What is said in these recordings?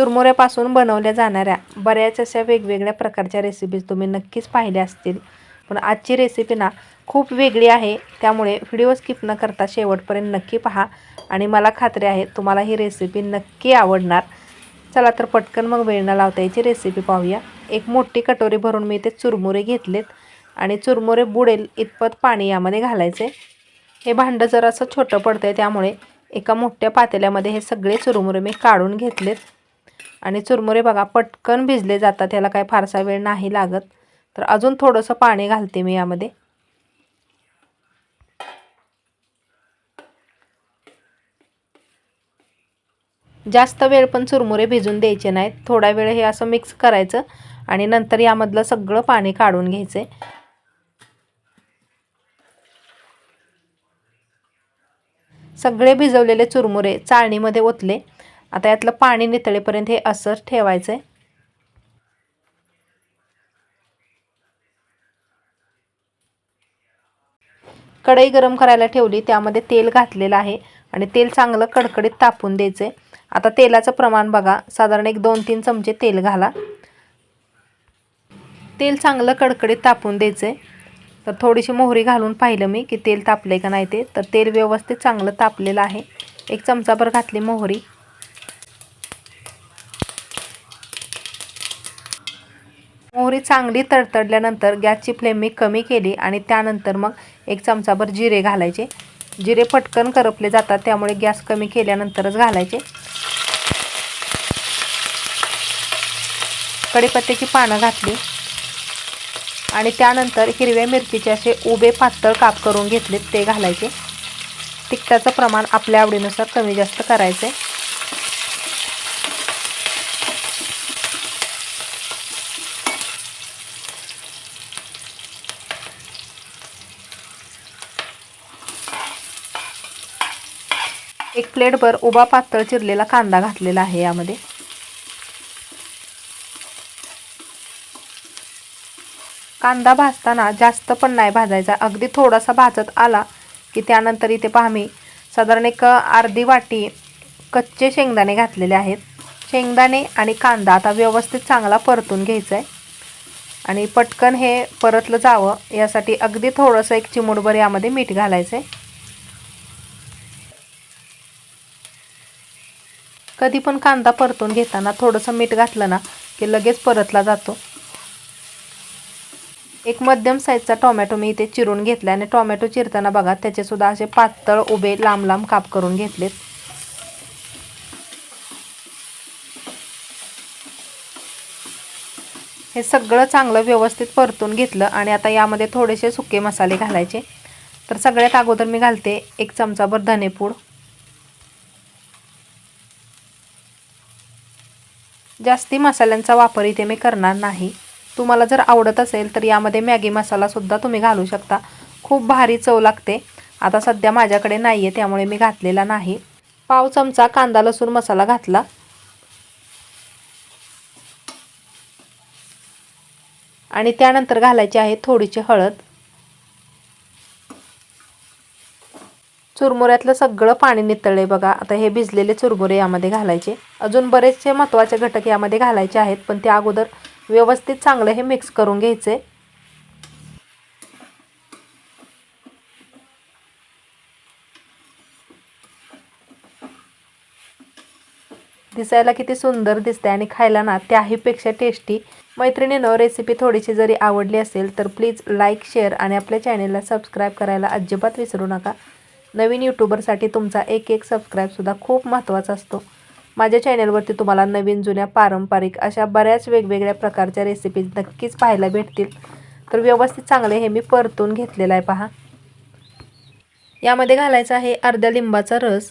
चुरमुऱ्यापासून बनवल्या जाणाऱ्या बऱ्याच अशा वेगवेगळ्या प्रकारच्या रेसिपीज तुम्ही नक्कीच पाहिल्या असतील. पण आजची रेसिपी ना खूप वेगळी आहे. त्यामुळे व्हिडिओ स्किप न करता शेवटपर्यंत नक्की पहा. आणि मला खात्री आहे तुम्हाला ही रेसिपी नक्की आवडणार. चला तर पटकन मग वेळ न लावता याची रेसिपी पाहूया. एक मोठी कटोरी भरून मी इथे चुरमुरे घेतलेत. आणि चुरमुरे बुडेल इतपत पाणी यामध्ये घालायचे. हे भांडं जर असं छोटं पडतं आहे त्यामुळे एका मोठ्या पातेल्यामध्ये हे सगळे चुरमुरे मी काढून घेतलेत. आणि चुरमुरे बघा पटकन भिजले जातात त्याला काय फारसा वेळ नाही लागत. तर अजून थोडंसं पाणी घालते मी यामध्ये. जास्त वेळ पण चुरमुरे भिजून द्यायचे नाहीत. थोडा वेळ हे असं मिक्स करायचं आणि नंतर यामधलं सगळं पाणी काढून घ्यायचं. सगळे भिजवलेले चुरमुरे चाळणीमध्ये ओतले. आता यातलं पाणी नितळेपर्यंत हे असंच ठेवायचं आहे कढई गरम करायला ठेवली त्यामध्ये तेल घातलेलं आहे आणि तेल चांगलं कडकडीत तापून द्यायचं आहे आता तेलाचं प्रमाण बघा साधारण एक दोन तीन चमचे तेल घाला. तेल चांगलं कडकडीत तापून द्यायचं आहे तर थोडीशी मोहरी घालून पाहिलं मी की तेल तापले का नाही ते. तर तेल व्यवस्थित चांगलं तापलेलं आहे. एक चमचाभर घातली मोहरी. मोहरी चांगली तडतडल्यानंतर गॅसची फ्लेम मी कमी केली आणि त्यानंतर मग एक चमचाभर जिरे घालायचे. जिरे पटकन करपले जातात त्यामुळे गॅस कमी केल्यानंतरच घालायचे. कढीपत्त्याची पानं घातली. आणि त्यानंतर हिरव्या मिरचीचे असे उभे पातळ काप करून घेतलेत ते घालायचे. तिखटाचं प्रमाण आपल्या आवडीनुसार कमी जास्त करायचं एक प्लेटभर उभा पातळ चिरलेला कांदा घातलेला आहे यामध्ये. कांदा भाजताना जास्त पण नाही भाजायचा. अगदी थोडासा भाजत आला की त्यानंतर इथे पहा मी साधारण एक अर्धी वाटी कच्चे शेंगदाणे घातलेले आहेत. शेंगदाणे आणि कांदा आता व्यवस्थित चांगला परतून घ्यायचा आहे आणि पटकन हे परतलं जावं यासाठी अगदी थोडंसं एक चिमूटभर यामध्ये मीठ घालायचं आहे कधी पण कांदा परतून घेताना थोडंसं मीठ घातलं ना की लगेच परतला जातो. एक मध्यम साईजचा टोमॅटो मी इथे चिरून घेतला आणि टोमॅटो चिरताना बघा त्याचेसुद्धा असे पातळ उभे लांब लांब काप करून घेतलेत. हे सगळं चांगलं व्यवस्थित परतून घेतलं आणि आता यामध्ये थोडेसे सुके मसाले घालायचे. तर सगळ्यात अगोदर मी घालते एक चमचाभर धनेपूड. जास्ती मसाल्यांचा वापर इथे मी करणार नाही. तुम्हाला जर आवडत असेल तर यामध्ये मॅगी मसालासुद्धा तुम्ही घालू शकता. खूप भारी चव लागते. आता सध्या माझ्याकडे नाही आहे त्यामुळे मी घातलेला नाही. पाव चमचा कांदा लसूण मसाला घातला. आणि त्यानंतर घालायची आहे थोडीशी हळद. चुरमुऱ्यातलं सगळं पाणी नितळले बघा. आता हे भिजलेले चुरमुरे यामध्ये घालायचे. अजून बरेचसे महत्त्वाचे घटक यामध्ये घालायचे आहेत पण त्या अगोदर व्यवस्थित चांगलं हे मिक्स करून घ्यायचे. दिसायला किती सुंदर दिसते आणि खायला ना त्याहीपेक्षा टेस्टी मैत्रिणीनं रेसिपी थोडीशी जरी आवडली असेल तर प्लीज लाईक शेअर आणि आपल्या चॅनेलला सबस्क्राईब करायला अजिबात विसरू नका. नवीन यूट्यूबरसाठी तुमचा एक एक सबस्क्राईबसुद्धा खूप महत्त्वाचा असतो. माझ्या चॅनलवरती तुम्हाला नवीन जुन्या पारंपरिक अशा बऱ्याच वेगवेगळ्या प्रकारच्या रेसिपीज नक्कीच पाहायला भेटतील. तर व्यवस्थित चांगले हे मी परतून घेतलेलं आहे पहा. यामध्ये घालायचा आहे अर्ध्या लिंबाचा रस.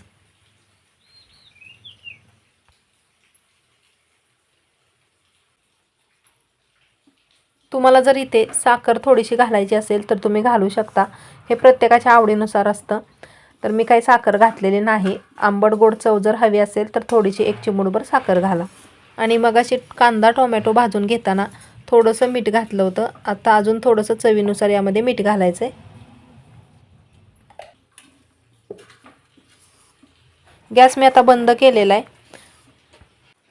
तुम्हाला जर इथे साखर थोडीशी घालायची असेल तर तुम्ही घालू शकता. हे प्रत्येकाच्या आवडीनुसार असतं. तर मी काही साखर घातलेली नाही. आंबट गोड चव जर हवी असेल तर थोडीशी एक चिमूडभर साखर घाला. आणि मग अशी कांदा टोमॅटो भाजून घेताना थोडंसं मीठ घातलं होतं. आता अजून थोडंसं चवीनुसार यामध्ये मीठ घालायचं आहे गॅस मी आता बंद केलेला आहे.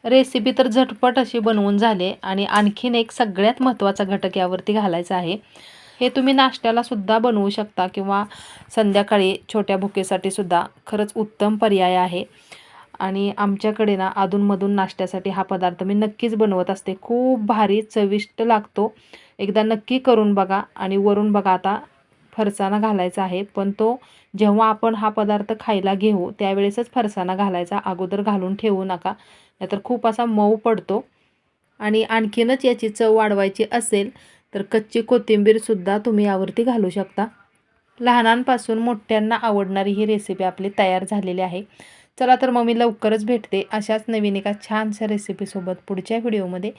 रेसिपी तर झटपट अशी बनवून झाली आणि आणखीन एक सगळ्यात महत्त्वाचा घटक यावरती घालायचा आहे. हे तुम्ही नाश्त्यालासुद्धा बनवू शकता किंवा संध्याकाळी छोट्या भुकेसाठी सुद्धा. खरंच उत्तम पर्याय आहे. आणि आमच्याकडे ना अधूनमधून नाश्त्यासाठी हा पदार्थ मी नक्कीच बनवत असते. खूप भारी चविष्ट लागतो. एकदा नक्की करून बघा आणि वरून बघा आता फरसाना घालायचा आहे. पण तो जेव्हा आपण हा पदार्थ खायला घेऊ त्यावेळेसच फरसाना घालायचा. अगोदर घालून ठेवू नका. नाहीतर खूप असा मऊ पडतो. आणि आणखीनच याची चव वाढवायची असेल तर कच्ची कोथिंबीरसुद्धा तुम्ही यावरती घालू शकता. लहानांपासून मोठ्यांना आवडणारी ही रेसिपी आपली तयार झालेली आहे. चला तर मग मी लवकरच भेटते अशाच नवीन एका छानशा रेसिपीसोबत पुढच्या व्हिडिओमध्ये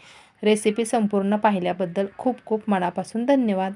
रेसिपी संपूर्ण पाहिल्याबद्दल खूप खूप मनापासून धन्यवाद.